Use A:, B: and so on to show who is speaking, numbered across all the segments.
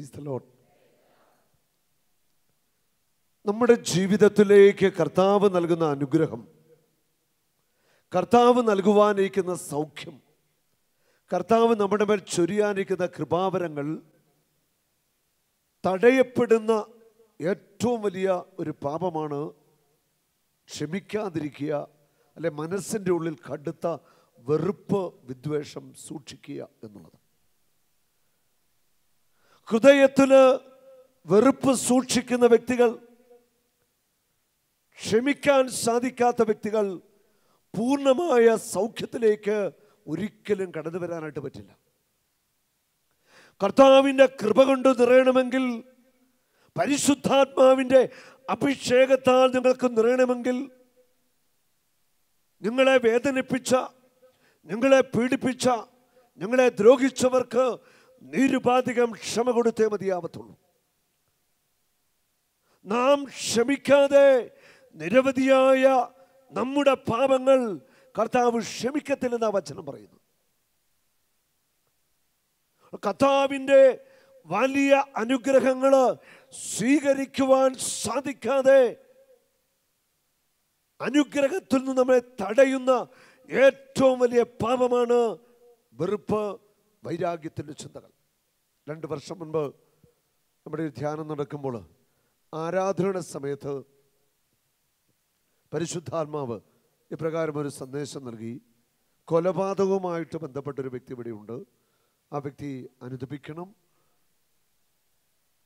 A: Praise the നമ്മുടെ ജീവിതത്തിലേക്ക് കർത്താവ് നൽകുന്ന അനുഗ്രഹം കർത്താവ് നൽകുവാനിരിക്കുന്ന സൗഖ്യം കർത്താവ് നമ്മുടെ മേൽ ചൊരിയാനിരിക്കുന്ന കൃപാവരങ്ങൾ തടയപ്പെടുന്ന ഏറ്റവും വലിയ ഒരു പാപമാണ് ക്ഷമിക്കാതിരിക്കുക അല്ലെ മനസ്സിന്റെ ഉള്ളിൽ കടുത്ത വെറുപ്പ് വിദ്വേഷം സൂക്ഷിക്കുക എന്നുള്ളത്. ഹൃദയത്തിൽ വെറുപ്പ് സൂക്ഷിക്കുന്ന വ്യക്തികൾ ക്ഷമിക്കാൻ സാധിക്കാത്ത വ്യക്തികൾ പൂർണമായ സൗഖ്യത്തിലേക്ക് ഒരിക്കലും കടന്നു വരാനായിട്ട് പറ്റില്ല. കർത്താവിന്റെ കൃപ കൊണ്ട് നിറയണമെങ്കിൽ പരിശുദ്ധാത്മാവിന്റെ അഭിഷേകത്താൽ നിങ്ങൾക്ക് നിറയണമെങ്കിൽ നിങ്ങളെ വേദനിപ്പിച്ച നിങ്ങളെ പീഡിപ്പിച്ച നിങ്ങളെ ദ്രോഹിച്ചവർക്ക് നിരുപാധികം ക്ഷമ കൊടുത്തേ മതിയാവത്തുള്ളൂ. നാം ക്ഷമിക്കാതെ നിരവധിയായ നമ്മുടെ പാപങ്ങൾ കർത്താവ് ക്ഷമിക്കത്തില്ലെന്ന വചനം പറയുന്നു. കർത്താവിന്റെ വലിയ അനുഗ്രഹങ്ങൾ സ്വീകരിക്കുവാൻ സാധിക്കാതെ അനുഗ്രഹത്തിൽ നിന്ന് നമ്മളെ തടയുന്ന ഏറ്റവും വലിയ പാപമാണ് വെറുപ്പ്. വൈരാഗ്യത്തിന്റെ ചിന്തകൾ. രണ്ട് വർഷം മുൻപ് നമ്മുടെ ധ്യാനം നടക്കുമ്പോൾ ആരാധനയുടെ സമയത്ത് പരിശുദ്ധാത്മാവ് ഇപ്രകാരം ഒരു സന്ദേശം നൽകി കൊലപാതകവുമായിട്ട് ബന്ധപ്പെട്ട ഒരു വ്യക്തി ഇവിടെയുണ്ട്. ആ വ്യക്തി അനുദപിക്കണം.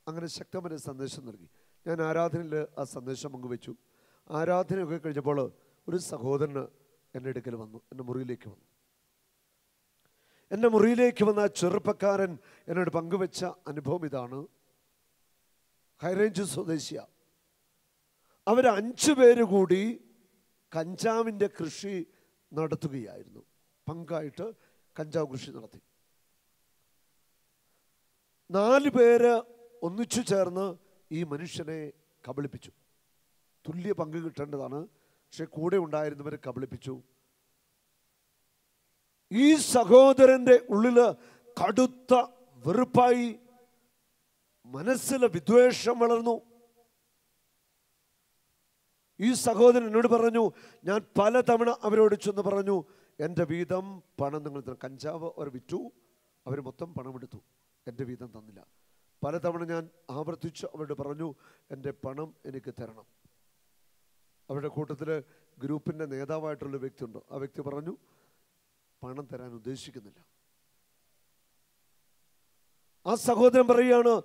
A: അങ്ങനെ ശക്തമായ സന്ദേശം നൽകി. ഞാൻ ആരാധനയിൽ ആ സന്ദേശം പങ്കുവെച്ചു ആരാധനയൊക്കെ കഴിഞ്ഞപ്പോൾ ഒരു സഹോദരന് എന്റെ അടുക്കൽ വന്നു എന്റെ മുറിയിലേക്ക് വന്നു. എന്റെ മുറിയിലേക്ക് വന്ന ചെറുപ്പക്കാരൻ എന്നോട് പങ്കുവെച്ച അനുഭവം ഇതാണ്. ഹൈറേഞ്ച് സ്വദേശിയ. അവർ അഞ്ച് പേര് കൂടി കഞ്ചാവിന്റെ കൃഷി നടത്തുകയായിരുന്നു. പങ്കായിട്ട് കഞ്ചാവ് കൃഷി നടത്തി. നാല് പേര് ഒന്നിച്ചു ചേർന്ന് ഈ മനുഷ്യനെ കബളിപ്പിച്ചു. തുല്യ പങ്ക് കിട്ടേണ്ടതാണ്. പക്ഷെ കൂടെ ഉണ്ടായിരുന്നവരെ കബളിപ്പിച്ചു. ഈ സഹോദരന്റെ ഉള്ളിൽ കടുത്ത വെറുപ്പായി മനസ്സിലെ വിദ്വേഷം വളർന്നു. ഈ സഹോദരൻ എന്നോട് പറഞ്ഞു ഞാൻ പലതവണ അവരോട് ചെന്ന് പറഞ്ഞു എന്റെ വീതം പണം നിങ്ങൾ കഞ്ചാവ് അവർ വിറ്റു അവർ മൊത്തം പണമെടുത്തു എന്റെ വീതം തന്നില്ല. പലതവണ ഞാൻ ആവർത്തിച്ച് അവരോട് പറഞ്ഞു എന്റെ പണം എനിക്ക് തരണം. അവരുടെ കൂട്ടത്തിൽ ഗ്രൂപ്പിന്റെ നേതാവായിട്ടുള്ള വ്യക്തിയുണ്ട്. ആ വ്യക്തി പറഞ്ഞു പണം തരാൻ ഉദ്ദേശിക്കുന്നില്ല. ആ സഹോദരൻ പറയുകയാണ്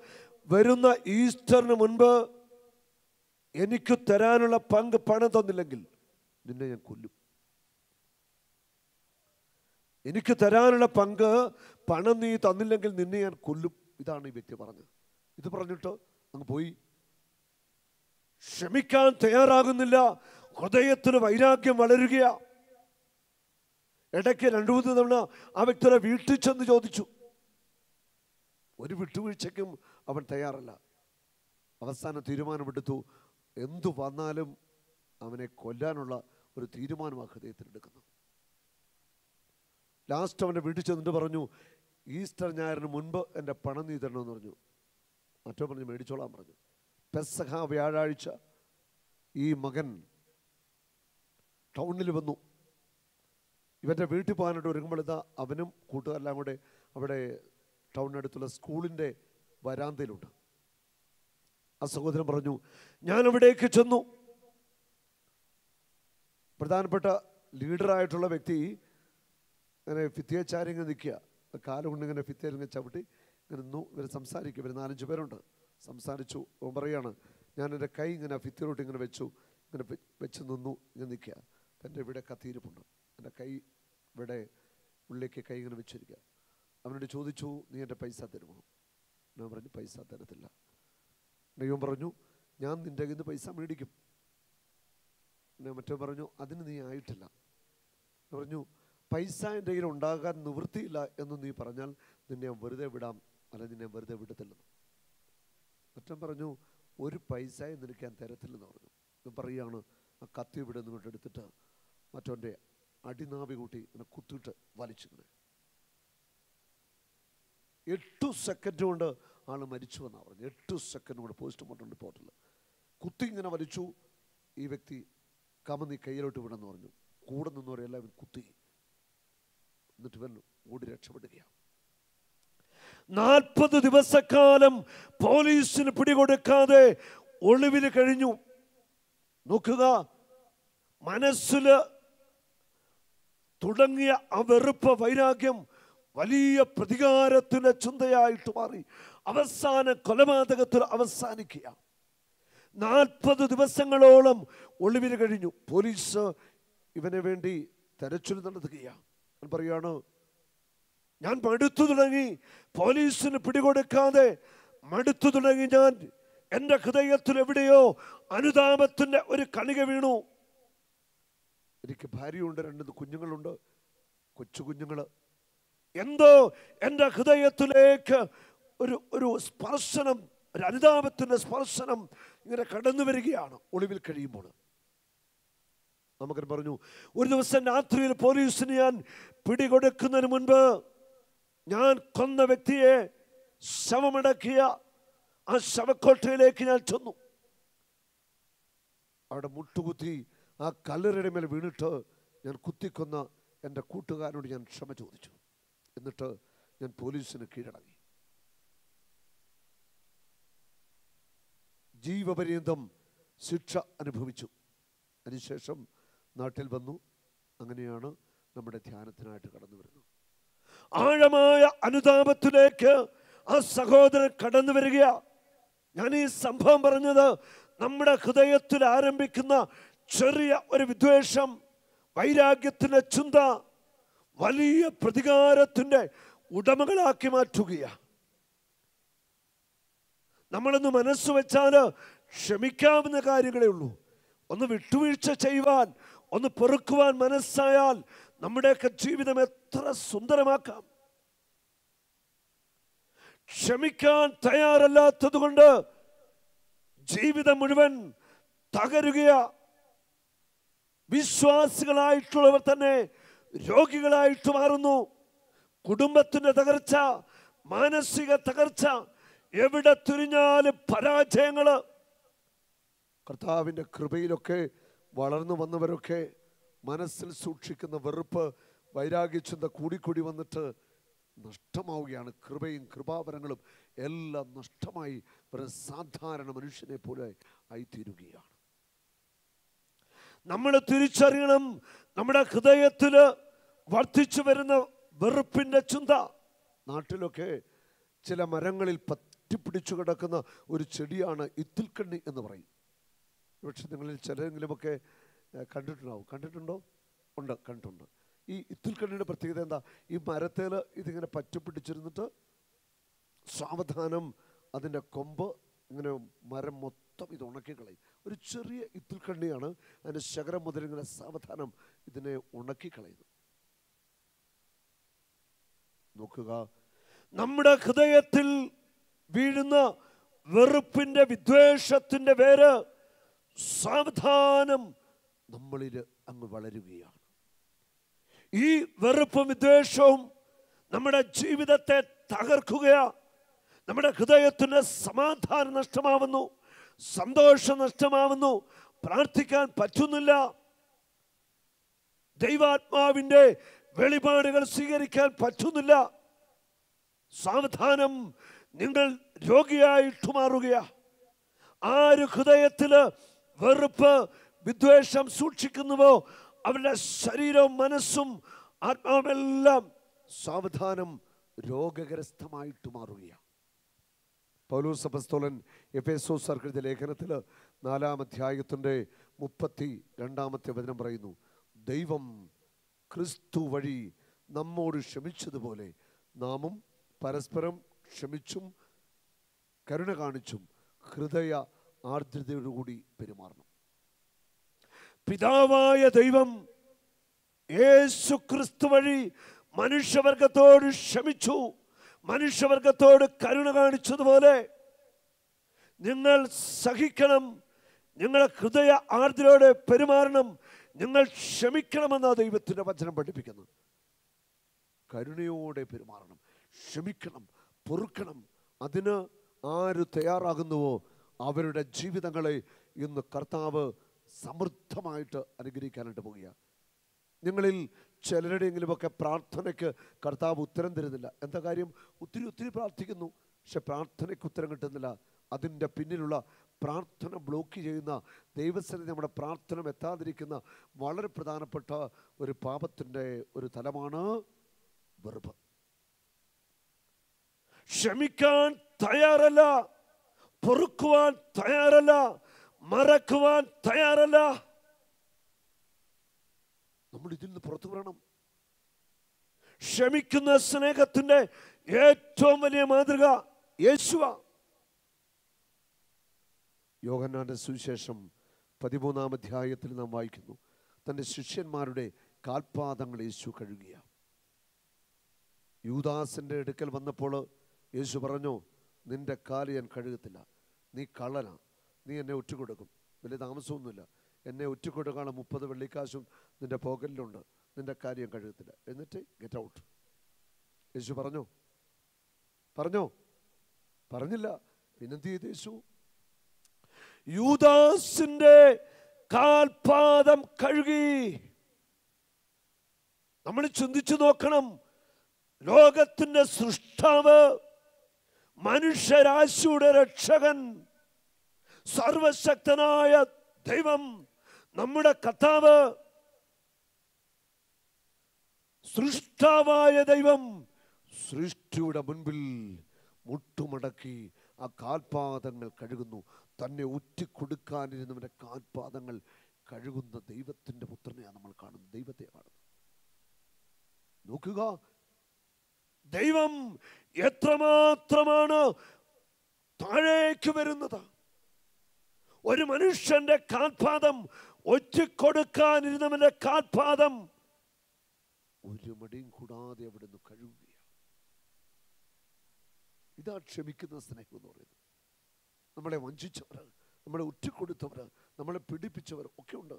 A: വരുന്ന ഈസ്റ്ററിന് മുൻപ് എനിക്ക് തരാനുള്ള പങ്ക് പണം തന്നില്ലെങ്കിൽ നിന്നെ ഞാൻ കൊല്ലും. എനിക്ക് തരാനുള്ള പങ്ക് പണം നീ തന്നില്ലെങ്കിൽ നിന്നെ ഞാൻ കൊല്ലും. ഇതാണ് ഈ വ്യക്തി പറഞ്ഞത്. ഇത് പറഞ്ഞിട്ട് അങ്ങ് പോയി. ക്ഷമിക്കാൻ തയ്യാറാകുന്നില്ല. ഹൃദയത്തിന് വൈരാഗ്യം വളരുകയാ. ഇടയ്ക്ക് രണ്ടു മൂന്ന് തവണ ആ വ്യക്തിയുടെ വീട്ടിൽ ചെന്ന് ചോദിച്ചു. ഒരു വിട്ടുവീഴ്ചയ്ക്കും അവൻ തയ്യാറല്ല. അവസാന തീരുമാനമെടുത്തു. എന്തു വന്നാലും അവനെ കൊല്ലാനുള്ള ഒരു തീരുമാനം ആ ഹൃദയത്തിൽ എടുക്കുന്നു. ലാസ്റ്റ് അവന്റെ വീട്ടിൽ ചെന്നിട്ട് പറഞ്ഞു ഈസ്റ്റർ ഞായറിന് മുൻപ് എന്റെ പണം നീ തരണമെന്ന് പറഞ്ഞു. മറ്റോ പറഞ്ഞു മേടിച്ചോളാൻ പറഞ്ഞു. പെസഹ വ്യാഴാഴ്ച ഈ മകൻ ടൗണിൽ വന്നു. ഇവന്റെ വീട്ടിൽ പോകാനായിട്ട് ഒരുങ്ങുമ്പോൾ ഇതാ അവനും കൂട്ടുകാരെല്ലാം കൂടെ അവിടെ ടൗണിനടുത്തുള്ള സ്കൂളിന്റെ വരാന്തയിലുണ്ട്. ആ സഹോദരൻ പറഞ്ഞു ഞാൻ അവിടേക്ക് ചെന്നു. പ്രധാനപ്പെട്ട ലീഡറായിട്ടുള്ള വ്യക്തി ഇങ്ങനെ ഭിത്തിയച്ചാരി ഇങ്ങനെ നിൽക്കുക. ഇങ്ങനെ ഭിത്തിയിൽ ഇങ്ങനെ ചവിട്ടി ഇങ്ങനെ നിന്നു. ഇവർ സംസാരിക്കും. ഇവർ നാലഞ്ച് പേരുണ്ട്. സംസാരിച്ചു. ഓൻ പറയാണ് ഞാൻ എന്റെ കൈ ഇങ്ങനെ ഫിത്തിയിലോട്ട് ഇങ്ങനെ വെച്ചു. ഇങ്ങനെ വെച്ച് നിന്നു. ഇങ്ങനെ നിൽക്കുക. എന്റെ ഇവിടെ കത്തിയിരിപ്പുണ്ട്. എന്റെ കൈ ഇവിടെ ഉള്ളിലേക്ക് കൈ ഇങ്ങനെ വെച്ചിരിക്കുക അവനോട് ചോദിച്ചു നീ എന്റെ പൈസ തരുമോ? ഞാൻ പറഞ്ഞു പൈസ തരത്തില്ല. ദൈവം പറഞ്ഞു ഞാൻ നിന്റെ കയ്യിൽ നിന്ന് പൈസ മേടിക്കും. പിന്നെ മറ്റേ പറഞ്ഞു അതിന് നീ ആയിട്ടില്ല. പറഞ്ഞു പൈസ എന്റെ കയ്യിൽ ഉണ്ടാകാൻ നിവൃത്തിയില്ല എന്ന് നീ പറഞ്ഞാൽ നിന്നെ വെറുതെ വിടാം അല്ല നിന്നെ വെറുതെ വിടത്തില്ലെന്ന് മറ്റൻ പറഞ്ഞു ഒരു പൈസയും നിനക്ക് ഞാൻ തരത്തില്ലെന്ന് പറഞ്ഞു. ഞാൻ പറയുകയാണ് ആ കത്തി ഇവിടെ നിന്നിട്ട് എടുത്തിട്ട് മറ്റവന്റെ അടിനാവി കൂട്ടി ഇങ്ങനെ കുത്തിയിട്ട് വലിച്ചിങ്ങനെ എട്ടു സെക്കൻഡ് കൊണ്ട് ആൾ മരിച്ചു എന്നാണ് പറഞ്ഞു. എട്ടു സെക്കൻഡ് കൊണ്ട് പോസ്റ്റ്മോർട്ടം റിപ്പോർട്ടിൽ കുത്തി ഇങ്ങനെ വലിച്ചു. ഈ വ്യക്തി കമന്നി കയ്യിലോട്ട് വിടെന്ന് പറഞ്ഞു. കൂടെ നിന്നവരെല്ലാവരും കുത്തി. എന്നിട്ട് ഇവൻ ഓടി രക്ഷപ്പെടുകയാണ്. നാൽപ്പത് ദിവസക്കാലം പോലീസിന് പിടികൊടുക്കാതെ ഒളിവിൽ കഴിഞ്ഞു. നോക്കുക. മനസ്സിൽ തുടങ്ങിയ ആ വെറുപ്പ് വൈരാഗ്യം വലിയ പ്രതികാരത്തിന്റെ ചിന്തയായിട്ട് മാറി. അവസാന കൊലപാതകത്തിൽ അവസാനിക്കുക. നാൽപ്പത് ദിവസങ്ങളോളം ഒളിവിൽ കഴിഞ്ഞു. പോലീസ് ഇവന് വേണ്ടി തെരച്ചിൽ നടത്തുകയാണ് ഞാൻ പറയാണ് ഞാൻ മടുത്തു തുടങ്ങി. പോലീസിന് പിടികൊടുക്കാതെ മടുത്തു തുടങ്ങി ഞാൻ. എന്റെ ഹൃദയത്തിൽ എവിടെയോ അനുതാപത്തിന്റെ ഒരു കണിക വീണു. എനിക്ക് ഭാര്യയുണ്ട് രണ്ട് കുഞ്ഞുങ്ങളുണ്ട്. കൊച്ചു കുഞ്ഞുങ്ങൾ എന്തോ എന്റെ ഹൃദയത്തിലേക്ക് ഒരു ഒരു സ്പർശനം ഒരു അനുതാപത്തിന്റെ സ്പർശനം ഇങ്ങനെ കടന്നു വരികയാണ് ഒളിവിൽ കഴിയുമ്പോൾ. നമുക്ക് പറഞ്ഞു ഒരു ദിവസം രാത്രിയിൽ പോലീസിന് ഞാൻ പിടികൊടുക്കുന്നതിന് മുൻപ് ഞാൻ കൊന്ന വ്യക്തിയെ ശവമടക്കിയ ആ ശവക്കോട്ടയിലേക്ക് ഞാൻ ചെന്നു. അവിടെ മുട്ടുകുത്തി ആ കല്ലറയുടെ മേൽ വീണിട്ട് ഞാൻ കുത്തിക്കൊന്ന എന്റെ കൂട്ടുകാരനോട് ഞാൻ ക്ഷമ ചോദിച്ചു. എന്നിട്ട് ഞാൻ പോലീസിന് കീഴടങ്ങി. ജീവപര്യന്തം ശിക്ഷ അനുഭവിച്ചു. അതിനുശേഷം നാട്ടിൽ വന്നു. അങ്ങനെയാണ് നമ്മുടെ ധ്യാനത്തിനായിട്ട് കടന്നു വരുന്നത്. ആഴമായ അനുതാപത്തിലേക്ക് ആ സഹോദരൻ കടന്നു വരിക ഞാൻ ഈ സംഭവം പറഞ്ഞത് നമ്മുടെ ഹൃദയത്തിൽ ആരംഭിക്കുന്ന ചെറിയ ഒരു വിദ്വേഷം വൈരാഗ്യത്തിന്റെ ചിന്ത വലിയ പ്രതികാരത്തിന്റെ ഉടമകളാക്കി മാറ്റുകയാണ് നമ്മളൊന്ന് മനസ്സ് വെച്ചാൽ ക്ഷമിക്കാവുന്ന കാര്യങ്ങളേ ഉള്ളൂ. ഒന്ന് വിട്ടുവീഴ്ച ചെയ്യുവാൻ ഒന്ന് പെറുക്കുവാൻ മനസ്സായാൽ നമ്മുടെയൊക്കെ ജീവിതം എത്ര സുന്ദരമാക്കാം. ക്ഷമിക്കാൻ തയ്യാറല്ലാത്തത് കൊണ്ട് ജീവിതം മുഴുവൻ തകരുകയാ. വിശ്വാസികളായിട്ടുള്ളവർ തന്നെ രോഗികളായിട്ട് മാറുന്നു. കുടുംബത്തിന്റെ തകർച്ച മാനസിക തകർച്ച എവിടെ തിരിഞ്ഞാലും പരാജയങ്ങൾ കർത്താവിന്റെ കൃപയിലൊക്കെ വളർന്നു വന്നവരൊക്കെ മനസ്സിൽ സൂക്ഷിക്കുന്ന വെറുപ്പ് വൈരാഗ്യചിന്ത കൂടിക്കൂടി വന്നിട്ട് നഷ്ടമാവുകയാണ്. കൃപയും കൃപാവരങ്ങളും എല്ലാം നഷ്ടമായി. ഒരു സാധാരണ മനുഷ്യനെ പോലെ ആയിത്തീരുകയാണ്. നമ്മൾ തിരിച്ചറിയണം. നമ്മുടെ ഹൃദയത്തിൽ വർദ്ധിച്ചു വരുന്ന വെറുപ്പിന്റെ ചിന്ത. നാട്ടിലൊക്കെ ചില മരങ്ങളിൽ പറ്റിപ്പിടിച്ചു കിടക്കുന്ന ഒരു ചെടിയാണ് ഇത്തിൽക്കണ്ണി എന്ന് പറയും. പക്ഷെ നിങ്ങളിൽ ചിലരെങ്കിലുമൊക്കെ കണ്ടിട്ടുണ്ടാവും. കണ്ടിട്ടുണ്ടോ? ഉണ്ട് കണ്ടിട്ടുണ്ട്. ഈ ഇത്തിൽക്കണ്ണിയുടെ പ്രത്യേകത എന്താ? ഈ മരത്തിൽ ഇതിങ്ങനെ പറ്റിപ്പിടിച്ചിരുന്നിട്ട് സാവധാനം അതിന്റെ കൊമ്പ് ഇങ്ങനെ മരം മൊത്തം ഇത് ഉണക്കിക്കളയും ഒരു ചെറിയ ഇത്തിൽക്കണ്ണിയാണ് അതിന്റെ ശകരം മുതൽ ഇങ്ങനെ സാവധാനം ഇതിനെ ഉണക്കിക്കളയുന്നു നോക്കുക. നമ്മുടെ ഹൃദയത്തിൽ വീഴുന്ന വെറുപ്പിന്റെ വിദ്വേഷത്തിന്റെ പേര് സാവധാനം നമ്മളിൽ അങ്ങ് വളരുകയാണ്. ഈ വെറുപ്പും വിദ്വേഷവും നമ്മുടെ ജീവിതത്തെ തകർക്കുകയാണ് നമ്മുടെ ഹൃദയത്തിന് സമാധാനം നഷ്ടമാവുന്നു. സന്തോഷം നഷ്ടമാവുന്നു. പ്രാർത്ഥിക്കാൻ പറ്റുന്നില്ല. ദൈവാത്മാവിന്റെ വെളിപാടുകൾ സ്വീകരിക്കാൻ പറ്റുന്നില്ല. സാവധാനം നിങ്ങൾ രോഗിയായിട്ട് മാറുകയാ ആര് ഹൃദയത്തിൽ വെറുപ്പ് വിദ്വേഷം സൂക്ഷിക്കുന്നുവോ അവരുടെ ശരീരവും മനസ്സും ആത്മാവെല്ലാം സാവധാനം രോഗഗ്രസ്തമായിട്ട് മാറുകയാണ് പൗലോസ് എസ് ഒ സർക്കിളിന്റെ ലേഖനത്തിൽ നാലാം അധ്യായത്തിന്റെ മുപ്പത്തി രണ്ടാമത്തെ വചനം പറയുന്നു ദൈവം ക്രിസ്തു വഴി നമ്മോട് ക്ഷമിച്ചതുപോലെ നാമും പരസ്പരം ക്ഷമിച്ചും കരുണ കാണിച്ചും ഹൃദയ ആർദ്രതയോടുകൂടി പെരുമാറണം. പിതാവായ ദൈവം യേശു ക്രിസ്തു വഴി മനുഷ്യവർഗത്തോട് ക്ഷമിച്ചു മനുഷ്യവർഗത്തോട് കരുണ കാണിച്ചതുപോലെ നിങ്ങൾ സഹിക്കണം. നിങ്ങളെ ഹൃദയ ആർദ്രയോടെ പെരുമാറണം. നിങ്ങൾ ക്ഷമിക്കണമെന്നാണ് ദൈവത്തിന്റെ വചനം പഠിപ്പിക്കുന്നു കരുണയോടെ പെരുമാറണം. ക്ഷമിക്കണം പൊറുക്കണം. അതിന് ആര് തയ്യാറാകുന്നുവോ അവരുടെ ജീവിതങ്ങളെ ഇന്ന് കർത്താവ് സമൃദ്ധമായിട്ട് അനുഗ്രഹിക്കാനായിട്ട് പോവുകയാണ്. നിങ്ങളിൽ ചിലരുടെയെങ്കിലുമൊക്കെ പ്രാർത്ഥനയ്ക്ക് കർത്താവ് ഉത്തരം തരുന്നില്ല. എന്താ കാര്യം? ഒത്തിരി ഒത്തിരി പ്രാർത്ഥിക്കുന്നു. പക്ഷെ പ്രാർത്ഥനയ്ക്ക് ഉത്തരം കിട്ടുന്നില്ല. അതിന്റെ പിന്നിലുള്ള പ്രാർത്ഥന ബ്ലോക്ക് ചെയ്യുന്ന ദൈവസ്ഥനെ നമ്മുടെ പ്രാർത്ഥന എത്താതിരിക്കുന്ന വളരെ പ്രധാനപ്പെട്ട ഒരു പാപത്തിന്റെ ഒരു തലമാണ് വെറുപ്പ്. ക്ഷമിക്കാൻ തയ്യാറല്ല പൊറുക്കുവാൻ തയ്യാറല്ല മറക്കുവാൻ തയ്യാറല്ല. നമ്മൾ ഇതിൽ നിന്ന് പുറത്തു വരണം. ക്ഷമിക്കുന്ന സ്നേഹത്തിന്റെ ഏറ്റവും വലിയ മാതൃക യേശുവ. യോഹന്നാന്റെ സുവിശേഷം പതിമൂന്നാം അധ്യായത്തിൽ നാം വായിക്കുന്നു. തന്റെ ശിഷ്യന്മാരുടെ കാൽപാദങ്ങൾ യേശു കഴുകിയ. യൂദാസിന്റെ അടുക്കൽ വന്നപ്പോൾ യേശു പറഞ്ഞു നിന്റെ കാൽ ഞാൻ കഴുകത്തില്ല. നീ കള്ളനാ. നീ എന്നെ ഒറ്റുകൊടുക്കും. വലിയ താമസമൊന്നുമില്ല. എന്നെ ഒറ്റുകൊടുക്കാനുള്ള മുപ്പത് വെള്ളിക്കാശും നിന്റെ പോക്കറ്റിലുണ്ട്. നിന്റെ കാര്യം കഴുകത്തില്ല. എന്നിട്ട് ഗെറ്റ് ഔട്ട് യേശു പറഞ്ഞോ പറഞ്ഞോ? പറഞ്ഞില്ല. പിന്നെന്ത് ചെയ്ത് യേശു? യൂദാസിന്റെ കാൽപാദം കഴുകി. നമ്മൾ ചിന്തിച്ചു നോക്കണം. ലോകത്തിന്റെ സൃഷ്ടാവ് മനുഷ്യരാശിയുടെ രക്ഷകൻ സർവശക്തനായ ദൈവം നമ്മുടെ കർത്താവ് സൃഷ്ടാവായ ദൈവം സൃഷ്ടിയുടെ മുൻപിൽ മുട്ടുമടക്കി ആ കാൽപാദങ്ങൾ കഴുകുന്നു. തന്നെ ഉറ്റിക്കൊടുക്കാനിരുന്നവന്റെ കാൽപാദങ്ങൾ കഴുകുന്ന ദൈവത്തിന്റെ പുത്രനെയാണ് നമ്മൾ കാണുന്നത്. ദൈവത്തെ കാണുന്നത്. നോക്കുക. ദൈവം എത്രമാത്രമാണ് താഴേക്ക് വരുന്നത്? ഒരു മനുഷ്യന്റെ കാൽപാദം ഒറ്റിക്കൊടുക്കാനിരുന്നവന്റെ കാൽപാദം ഒരു മടിയും കൂടാതെ അവിടുന്ന് കഴുകുകയാണ്. ഇതാ ക്ഷമിക്കുന്ന സ്നേഹം എന്ന് പറയുന്നത്. നമ്മളെ വഞ്ചിച്ചവർ നമ്മളെ ഉറ്റിക്കൊടുത്തവർ നമ്മളെ പീഡിപ്പിച്ചവർ ഒക്കെ ഉണ്ട്.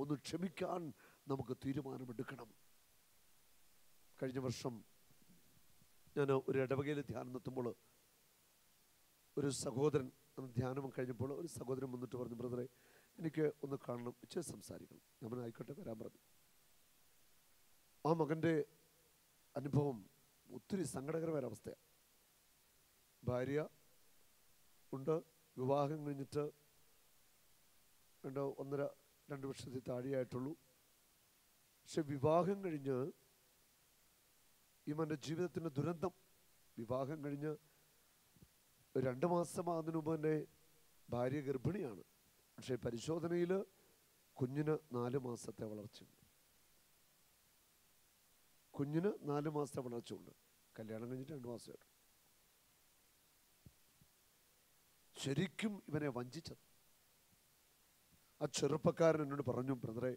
A: ഒന്ന് ക്ഷമിക്കാൻ നമുക്ക് തീരുമാനമെടുക്കണം. കഴിഞ്ഞ വർഷം ഞാൻ ഒരു ഇടവകയിൽ ധ്യാനം നിർത്തുമ്പോൾ ഒരു സഹോദരൻ ധ്യാനം കഴിഞ്ഞപ്പോൾ ഒരു സഹോദരൻ വന്നിട്ട് പറഞ്ഞു ബ്രദറെ എനിക്ക് ഒന്ന് കാണണം. ഇച്ചിരി സംസാരിക്കണം. ഞാൻ ആയിക്കോട്ടെ വരാൻ പറഞ്ഞു. ആ മകന്റെ അനുഭവം ഒത്തിരി സങ്കടകരമായ അവസ്ഥയാണ് ഭാര്യ ഉണ്ട്. വിവാഹം കഴിഞ്ഞിട്ട് രണ്ടോ ഒന്നര രണ്ട് വർഷത്തിൽ താഴെയായിട്ടുള്ളൂ. പക്ഷെ വിവാഹം കഴിഞ്ഞ് ഇവന്റെ ജീവിതത്തിന്റെ ദുരന്തം. വിവാഹം കഴിഞ്ഞ് രണ്ട് മാസമാകുന്നതിന് മുമ്പ് തന്നെ ഭാര്യ ഗർഭിണിയാണ്. പക്ഷേ പരിശോധനയിൽ കുഞ്ഞിന് നാല് മാസത്തെ വളർച്ചയുണ്ട്. കുഞ്ഞിന് നാല് മാസത്തെ വളർച്ചയുണ്ട്. കല്യാണം കഴിഞ്ഞിട്ട് രണ്ട് മാസമേ ഉള്ളൂ ശരിക്കും ഇവനെ വഞ്ചിച്ചത്. ആ ചെറുപ്പക്കാരൻ എന്നോട് പറഞ്ഞു ബ്രദറെ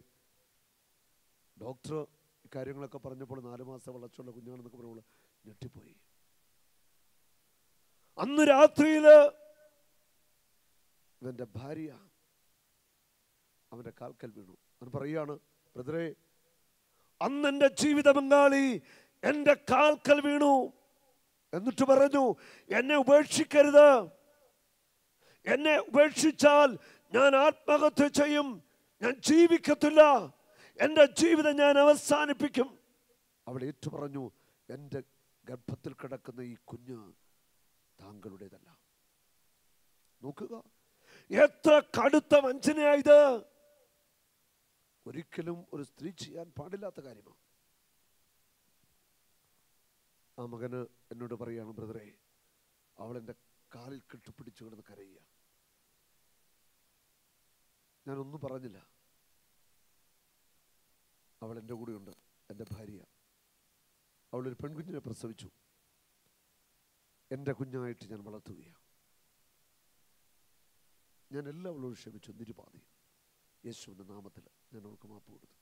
A: ഡോക്ടർ കാര്യങ്ങളൊക്കെ പറഞ്ഞപ്പോൾ നാല് മാസം വളച്ചുള്ള കുഞ്ഞാണെന്നൊക്കെ പറഞ്ഞപ്പോൾ ഞെട്ടിപ്പോയി. അന്ന് രാത്രിയിൽ ഇവന്റെ ഭാര്യ അവന്റെ കാൽക്കൽ വീണു. അവൻ പറയാണ് ബ്രദറെ അന്ന് എന്റെ ജീവിത പങ്കാളി എന്റെ കാൽക്കൽ വീണു. എന്നിട്ട് പറഞ്ഞു എന്നെ ഉപേക്ഷിക്കരുത്. എന്നെ ഉപേക്ഷിച്ചാൽ ഞാൻ ആത്മഹത്യ ചെയ്യും. ഞാൻ ജീവിക്കത്തില്ല. എന്റെ ജീവിതം ഞാൻ അവസാനിപ്പിക്കും. അവൾ ഏറ്റു പറഞ്ഞു എന്റെ ഗർഭത്തിൽ കിടക്കുന്ന ഈ കുഞ്ഞ് താങ്കളുടേതല്ല. നോക്കുക. എത്ര കടുത്ത വഞ്ചനയായത് ഒരിക്കലും ഒരു സ്ത്രീ ചെയ്യാൻ പാടില്ലാത്ത കാര്യമാണ് ആ മകന് എന്നോട് പറയാണ് ബ്രദറെ അവൾ എന്റെ കാലിൽ കെട്ടിപ്പിടിച്ചു കിടന്ന് കരയുക ഞാനൊന്നും പറഞ്ഞില്ല. അവൾ എന്റെ കൂടെയുണ്ട്. എന്റെ ഭാര്യ. അവളൊരു പെൺകുഞ്ഞിനെ പ്രസവിച്ചു. എന്റെ കുഞ്ഞായിട്ട് ഞാൻ വളർത്തുകയാണ്. ഞാൻ എല്ലാം അവളോട് ക്ഷമിച്ചു. നിരുപാതി യേശുവിന്റെ നാമത്തിൽ ഞാൻ അവൾക്ക് മാപ്പ് കൊടുത്തു.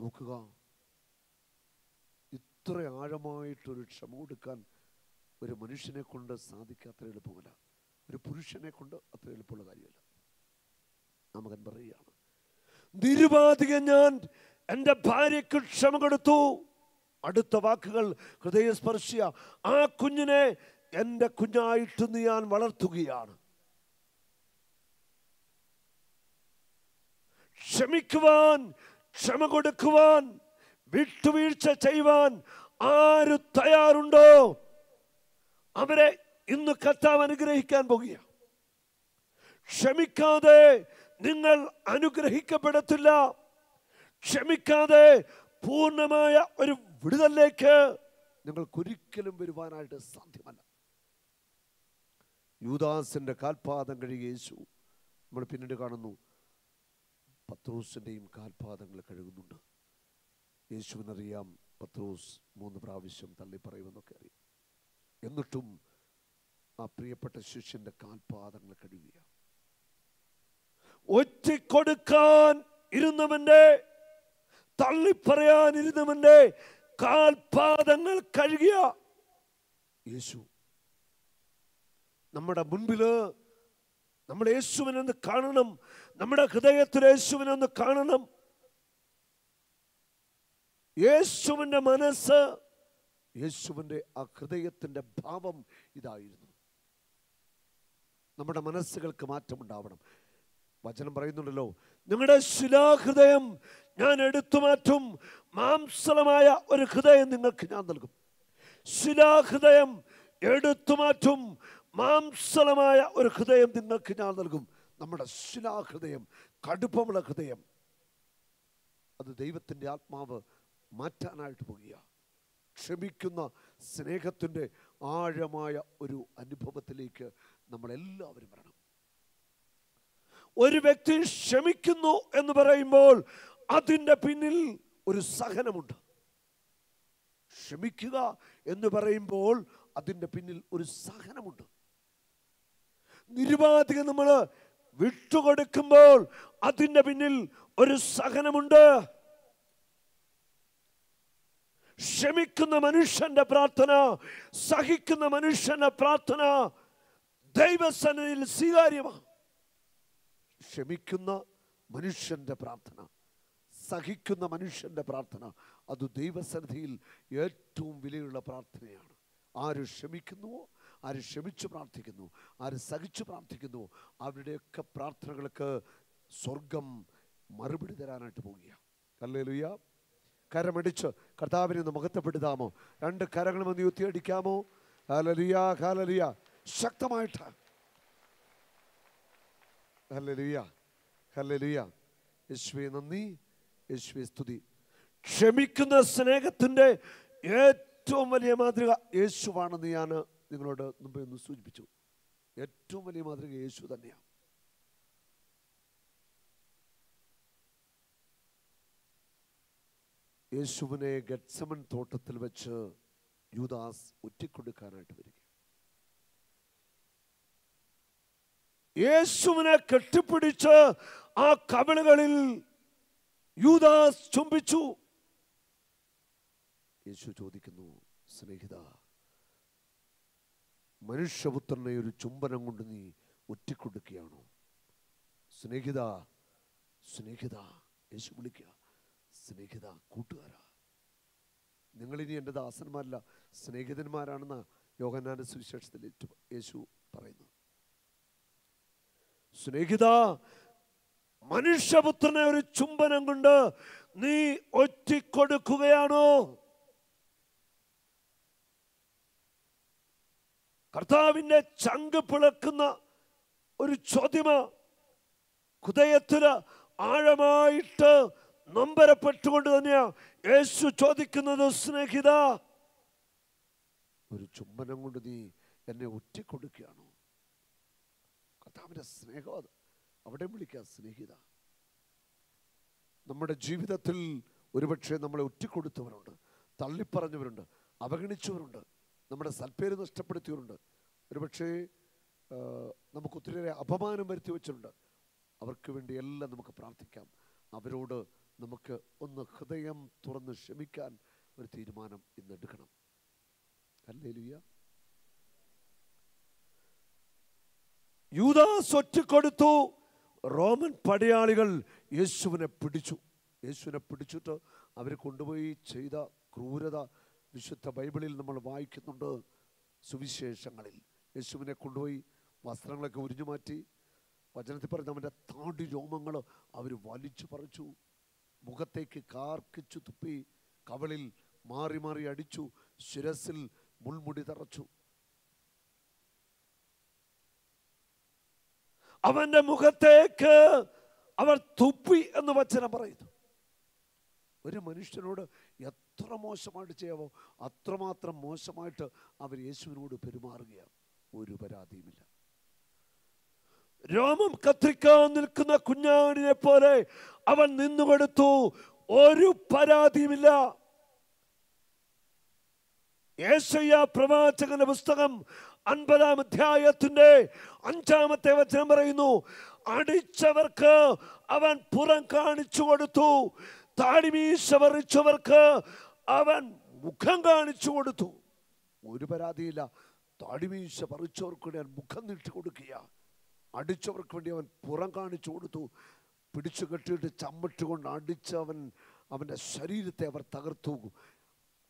A: നോക്കുക. ഇത്ര ആഴമായിട്ടൊരു ക്ഷമ കൊടുക്കാൻ ഒരു മനുഷ്യനെ കൊണ്ട് സാധിക്കാത്ര എളുപ്പമല്ല. ഒരു പുരുഷനെ കൊണ്ട് അത്ര എളുപ്പമുള്ള കാര്യമല്ല. ആ മകൻ പറയുകയാണ് ഞാൻ എന്റെ ഭാര്യയ്ക്ക് ക്ഷമ കൊടുത്തു. അടുത്ത വാക്കുകൾ ഹൃദയസ്പർശിയ ആ കുഞ്ഞിനെ എന്റെ കുഞ്ഞായിട്ട് ഞാൻ വളർത്തുകയാണ്. ക്ഷമിക്കുവാൻ ക്ഷമ കൊടുക്കുവാൻ വിട്ടുവീഴ്ച ചെയ്യുവാൻ ആര് തയ്യാറുണ്ടോ? അവരെ ഇന്ന് കർത്താവ് അനുഗ്രഹിക്കാൻ പോകുക ക്ഷമിക്കാതെ നിങ്ങൾ അനുഗ്രഹിക്കപ്പെടത്തില്ല. ക്ഷമിക്കാതെ പൂർണമായ ഒരു വിടുതലേക്ക് നിങ്ങൾക്കൊരിക്കലും വരുവാനായിട്ട് സാധ്യമല്ല. യൂദാസിന്റെ കാൽപാദം കഴുകിയ യേശു നമ്മൾ പിന്നീട് കാണുന്നു. പത്രോസിന്റെയും കാൽപാദങ്ങൾ കഴുകുന്നുണ്ട്. യേശുവിനറിയാം പത്രോസ് മൂന്ന് പ്രാവശ്യം തള്ളി പറയുമെന്നൊക്കെ അറിയാം. എന്നിട്ടും ആ പ്രിയപ്പെട്ട ശിഷ്യന്റെ കാൽപാദങ്ങൾ കഴുകുക ഒറ്റിക്കൊടുക്കാൻ ഇരുന്നവന്റെ തള്ളിപ്പറയാൻ ഇരുന്നവന്റെ കാൽപാദങ്ങൾ കഴുകിയ യേശു. നമ്മുടെ മുൻപിൽ നമ്മൾ യേശുവിനൊന്ന് കാണണം നമ്മുടെ ഹൃദയത്തിൽ യേശുവിനൊന്ന് കാണണം. യേശുവിന്റെ മനസ്സ് യേശുവിന്റെ ആ ഹൃദയത്തിന്റെ ഭാവം ഇതായിരുന്നു. നമ്മുടെ മനസ്സുകൾക്ക് മാറ്റമുണ്ടാവണം. വചനം പറയുന്നുണ്ടല്ലോ നിങ്ങളുടെ ശിലാഹൃദയം ഞാൻ എടുത്തു മാറ്റും. മാംസലമായ ഒരു ഹൃദയം നിങ്ങൾക്ക് ഞാൻ നൽകും. ശിലാഹൃദയം എടുത്തു മാറ്റും. മാംസലമായ ഒരു ഹൃദയം നിങ്ങൾക്ക് ഞാൻ നൽകും. നമ്മുടെ ശിലാഹൃദയം കടുപ്പമുള്ള ഹൃദയം അത് ദൈവത്തിന്റെ ആത്മാവ് മാറ്റാനായിട്ട് പോകുക ക്ഷമിക്കുന്ന സ്നേഹത്തിന്റെ ആഴമായ ഒരു അനുഭവത്തിലേക്ക് നമ്മളെല്ലാവരും വരണം. ഒരു വ്യക്തി ക്ഷമിക്കുന്നു എന്ന് പറയുമ്പോൾ അതിന്റെ പിന്നിൽ ഒരു സഹനമുണ്ട്. ക്ഷമിക്കുക എന്ന് പറയുമ്പോൾ അതിന്റെ പിന്നിൽ ഒരു സഹനമുണ്ട്. നിരുപാധികം നമ്മൾ വിട്ടുകൊടുക്കുമ്പോൾ അതിന്റെ പിന്നിൽ ഒരു സഹനമുണ്ട്. ക്ഷമിക്കുന്ന മനുഷ്യന്റെ പ്രാർത്ഥന സഹിക്കുന്ന മനുഷ്യന്റെ പ്രാർത്ഥന ദൈവസന്നിധിയിൽ സ്വീകാര്യമാണ് ക്ഷമിക്കുന്ന മനുഷ്യന്റെ പ്രാർത്ഥന സഹിക്കുന്ന മനുഷ്യന്റെ പ്രാർത്ഥന അത് ദൈവസന്നിധിയിൽ ഏറ്റവും വിലയുള്ള പ്രാർത്ഥനയാണ്. ആര് ക്ഷമിക്കുന്നുവോ ആര് ക്ഷമിച്ചു പ്രാർത്ഥിക്കുന്നു ആര് സഹിച്ചു പ്രാർത്ഥിക്കുന്നു അവരുടെയൊക്കെ പ്രാർത്ഥനകൾക്ക് സ്വർഗം മറുപടി തരാനായിട്ട് പോവുകയാണ് അല്ലേ ലുയ്യ കരമടിച്ച് കർത്താവിനെ ഒന്ന് മുഖത്തപ്പെടുത്താമോ രണ്ട് കരങ്ങളും ഒന്ന് യുദ്ധിയടിക്കാമോ ഹാലലിയ ഹാലലിയ ശക്തമായിട്ട്. Hallelujah hallelujah. നന്ദി. സ്തുതി. ക്ഷമിക്കുന്ന സ്നേഹത്തിന്റെ ഏറ്റവും വലിയ മാതൃക യേശുവാണെന്ന് ഞാൻ നിങ്ങളോട് മുമ്പേ ഒന്ന് സൂചിപ്പിച്ചു. ഏറ്റവും വലിയ മാതൃക യേശു തന്നെയാണ് യേശുവിനെ ഗഡ്സമൻ തോട്ടത്തിൽ വെച്ച് യൂദാസ് ഒറ്റിക്കൊടുക്കാനായിട്ട് വരിക യേശുവിനെ കെട്ടിപ്പിടിച്ച് ആ കവിളുകളിൽ യൂദാസ് ചുംബിച്ചു. യേശു ചോദിക്കുന്നു സ്നേഹിത മനുഷ്യപുത്രനെ ഒരു ചുംബനം കൊണ്ട് നീ ഒറ്റിക്കൊടുക്കുകയാണോ? സ്നേഹിത സ്നേഹിത യേശു വിളിക്കുക. സ്നേഹിത കൂട്ടുകാരാ നിങ്ങളിനി എന്റെ ദാസന്മാരല്ല സ്നേഹിതന്മാരാണെന്ന് യോഗനാന സുവിശേഷത്തിൽ യേശു പറയുന്നു സ്നേഹിത മനുഷ്യപുത്രനെ ഒരു ചുംബനം കൊണ്ട് നീ ഒറ്റിക്കൊടുക്കുകയാണോ? കർത്താവിന്റെ ചങ്ക് പിളക്കുന്ന ഒരു ചോദ്യമ ഹൃദയത്തിൽ ആഴമായിട്ട് നൊമ്പരപ്പെട്ടുകൊണ്ട് തന്നെയാ യേശു ചോദിക്കുന്നത് സ്നേഹിത ഒരു ചുംബനം കൊണ്ട് നീ എന്നെ ഒറ്റിക്കൊടുക്കുകയാണോ? കർത്താവിന്റെ സ്നേഹം അത്. അവിടെ വിളിക്കുക സ്നേഹിത. നമ്മുടെ ജീവിതത്തിൽ ഒരുപക്ഷെ നമ്മളെ ഒറ്റിക്കൊടുത്തവരുണ്ട് തള്ളിപ്പറഞ്ഞവരുണ്ട് അവഗണിച്ചവരുണ്ട് നമ്മുടെ സൽപ്പേര് നഷ്ടപ്പെടുത്തിയവരുണ്ട്. ഒരുപക്ഷെ നമുക്ക് ഒത്തിരിയേറെ അപമാനം വരുത്തി വെച്ചിട്ടുണ്ട്. അവർക്ക് വേണ്ടി എല്ലാം നമുക്ക് പ്രാർത്ഥിക്കാം. അവരോട് നമുക്ക് ഒന്ന് ഹൃദയം തുറന്ന് ക്ഷമിക്കാൻ ഒരു തീരുമാനം ഇന്ന് എടുക്കണം. അല്ലേ യൂദാസ് ഒറ്റക്കൊടുത്തു റോമൻ പടയാളികൾ യേശുവിനെ പിടിച്ചു. യേശുവിനെ പിടിച്ചിട്ട് അവർ കൊണ്ടുപോയി ചെയ്ത ക്രൂരത വിശുദ്ധ ബൈബിളിൽ നമ്മൾ വായിക്കുന്നുണ്ട്. സുവിശേഷങ്ങളിൽ യേശുവിനെ കൊണ്ടുപോയി വസ്ത്രങ്ങളൊക്കെ ഉരിഞ്ഞു മാറ്റി. വചനത്തിൽ പറഞ്ഞ അവന്റെ താടി രോമങ്ങൾ അവർ വലിച്ചു പറിച്ചു. മുഖത്തേക്ക് കാർക്കിച്ചു തുപ്പി. കവളിൽ മാറി മാറി അടിച്ചു. ശിരസിൽ മുൾമുടി തറച്ചു. അവന്റെ മുഖത്തേക്ക് അവർ തുപ്പി എന്ന് വചനം പറയുന്നു. ഒരു മനുഷ്യനോട് എത്ര മോശമായിട്ട് ചെയ്യാവോ അത്രമാത്രം മോശമായിട്ട് അവർ യേശുവിനോട് പെരുമാറുകയാണ്. ഒരു പരാതിയുമില്ല. രോമം കത്തിരിക്കാൻ നിൽക്കുന്ന കുഞ്ഞാടിനെ പോലെ അവൻ നിന്നുകൊടുത്തു ഒരു പരാതിയുമില്ല. യേശയ്യ പ്രവാചകന്റെ പുസ്തകം അൻപതാം അധ്യായത്തിന്റെ അഞ്ചാമത്തെ വചനം പറയുന്നു അടിച്ചവർക്ക് അവൻ പുറം കാണിച്ചു കൊടുത്തു താടിമീശ പറിച്ചവർക്ക് അവൻ മുഖം കാണിച്ചു കൊടുത്തു. ഒരു പരാതിയില്ല താടിമീശ പറിച്ചവർക്ക് വേണ്ടി അവൻ മുഖം നീട്ടി കൊടുക്കുക അടിച്ചവർക്ക് വേണ്ടി അവൻ പുറം കാണിച്ചു കൊടുത്തു. പിടിച്ചു കെട്ടിയിട്ട് ചമ്മട്ടുകൊണ്ട് അടിച്ചവൻ അവന്റെ ശരീരത്തെ അവർ തകർത്തു.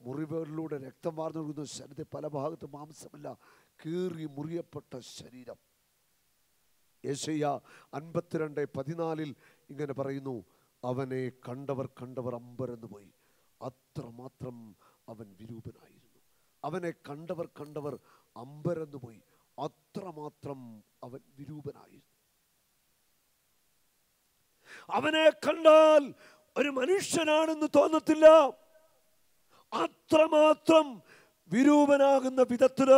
A: മുറിവുകളിലൂടെ രക്തം വാർന്നൊഴുകുന്ന ശരീരത്തെ പല ഭാഗത്തും മാംസമില്ല. കീറി മുറിയപ്പെട്ട ശരീരം. യേശയ്യ അൻപത്തിരണ്ട് പതിനാലിൽ ഇങ്ങനെ പറയുന്നു അവനെ കണ്ടവർ കണ്ടവർ അമ്പരന്ന് പോയി. അത്രമാത്രം അവൻ വിരൂപനായിരുന്നു. അവനെ കണ്ടവർ കണ്ടവർ അമ്പരന്ന് പോയി. അത്രമാത്രം അവൻ വിരൂപനായിരുന്നു. അവനെ കണ്ടാൽ ഒരു മനുഷ്യനാണെന്ന് തോന്നത്തില്ല. അത്രമാത്രം വിരൂപനാകുന്ന വിധത്തിൽ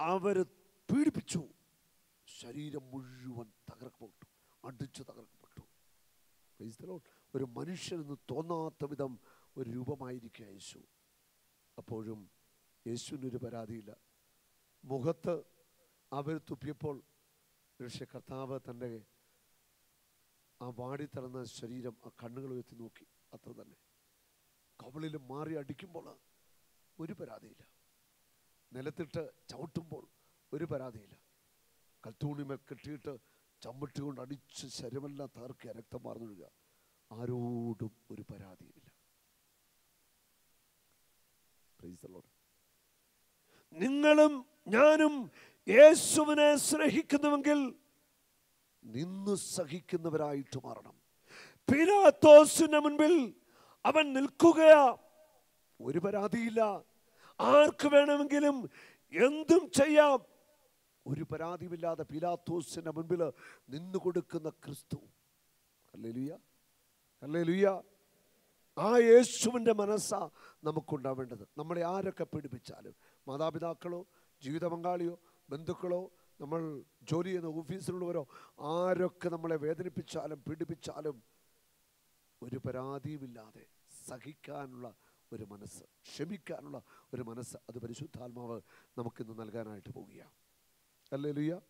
A: അവർ പീഡിപ്പിച്ചു. ശരീരം മുഴുവൻ തകർക്കപ്പെട്ടു. അടിച്ചു തകർക്കപ്പെട്ടു. ഒരു മനുഷ്യനെന്ന് തോന്നാത്ത വിധം ഒരു രൂപമായിരിക്കുക യേശു. അപ്പോഴും യേശുവിനൊരു പരാതിയില്ല. മുഖത്ത് അവർ തുപ്പിയപ്പോൾ പക്ഷേ കർത്താവ് തന്റെ ആ വാടിത്തളർന്ന ശരീരം ആ കണ്ണുകൾ ഉയർത്തി നോക്കി. അത്ര തന്നെ കവളിൽ മാറി അടിക്കുമ്പോൾ ഒരു പരാതിയില്ല. നിലത്തിട്ട് ചവിട്ടുമ്പോൾ ഒരു പരാതിയില്ല. കൽത്തൂണിമേൽ കെട്ടിയിട്ട് ചമ്മട്ടി കൊണ്ട് അടിച്ച് ശരമെല്ലാം തകർക്കുക രക്തം മാർന്നൊഴുക ആരോടും ഒരു പരാതിയില്ല. നിങ്ങളും ഞാനും യേശുവിനെ സ്നേഹിക്കുന്നുവെങ്കിൽ നിന്ന് സഹിക്കുന്നവരായിട്ട് മാറണം. പിലാത്തോസിന്റെ മുൻപിൽ അവൻ നിൽക്കുകയാ. ഒരു പരാതിയില്ല. ആർക്ക് വേണമെങ്കിലും എന്തും ചെയ്യാം. ഒരു പരാതിയുമില്ലാതെ പിലാത്തോസിന്റെ മുൻപിൽ നിന്നു കൊടുക്കുന്ന ക്രിസ്തു. അല്ലേ ലുയ അല്ലേ ലുയ ആ യേശുവിന്റെ മനസ്സാ നമുക്കുണ്ടാവേണ്ടത്. നമ്മളെ ആരൊക്കെ പീഡിപ്പിച്ചാലും? മാതാപിതാക്കളോ ജീവിത പങ്കാളിയോ ബന്ധുക്കളോ നമ്മൾ ജോലി ചെയ്യുന്ന ഓഫീസിലുള്ളവരോ ആരൊക്കെ നമ്മളെ വേദനിപ്പിച്ചാലും പീഡിപ്പിച്ചാലും ഒരു പരാതിയുമില്ലാതെ സഹിക്കാനുള്ള ഒരു മനസ്സ്. ക്ഷമിക്കാനുള്ള ഒരു മനസ്സ് അത് പരിശുദ്ധാത്മാവ് നമുക്കിന്ന് നൽകാനായിട്ട് പോവുകയാണ്. അല്ലേ ലുയ്യ